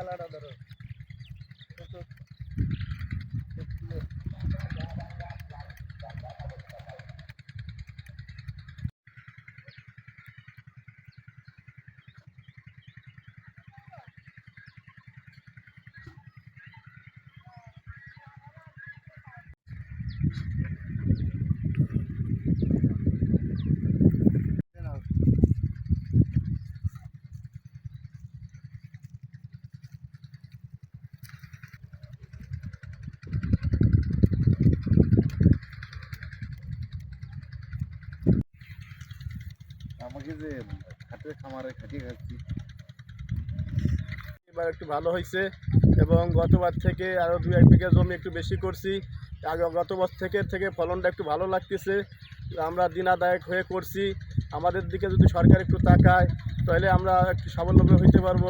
এই ধরো। আমাকে যে খাটের খামারে খাটিয়ে খাচ্ছি। এবার একটু ভালো হয়েছে এবং গতবার থেকে আরও দু এক বিঘা জমি একটু বেশি করছি। আগে গত বছর থেকে থেকে ফলনটা একটু ভালো লাগতেছে। আমরা দিনাদায়ক হয়ে করছি। আমাদের দিকে যদি সরকার একটু তাকায়, তাহলে আমরা একটু স্বাবলম্বী হইতে পারব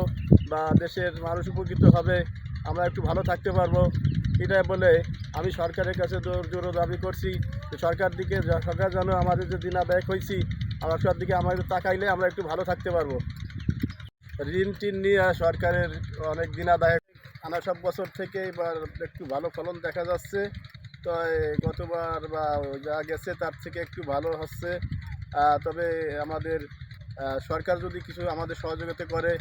বা দেশের মানুষ উপকৃত হবে। আমরা একটু ভালো থাকতে পারব। এটাই বলে আমি সরকারের কাছে জোর জোর দাবি করছি সরকার দিকে সরকার যেন আমাদের যে দিনাদায়ক হয়েছি আমার দিকে আমাদের তাকাইলে আমরা একটু ভালো থাকতে পারব। ঋণ টিন নিয়ে সরকারের অনেক দিনাদায়ক আনা সব বছর থেকে এবার একটু ভালো ফলন দেখা যাচ্ছে। তো গতবার বা যা গেছে তার থেকে একটু ভালো হচ্ছে। তবে আমাদের সরকার যদি কিছু আমাদের সহযোগিতা করে,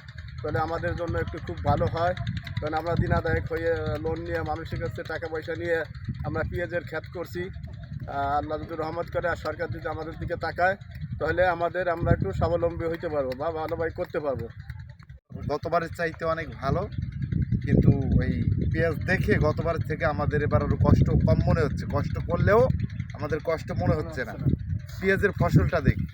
তাহলে আমাদের জন্য একটু খুব ভালো হয়। কারণ আমরা দিনাদায়ক হয়ে লোন নিয়ে মানুষের কাছে টাকা পয়সা নিয়ে আমরা পেঁয়াজের খ্যাত করছি। আল্লাহ রহমত করে আর সরকার যদি আমাদের দিকে তাকায় তাহলে আমাদের আমরা একটু স্বাবলম্বী হইতে পারব বা ভালোভাবে করতে পারব। গতবারের চাইতে অনেক ভালো কিন্তু ওই পেঁয়াজ দেখে গতবারের থেকে আমাদের এবার আরও কষ্ট কম মনে হচ্ছে। কষ্ট করলেও আমাদের কষ্ট মনে হচ্ছে না। পেঁয়াজের ফসলটা দেখি।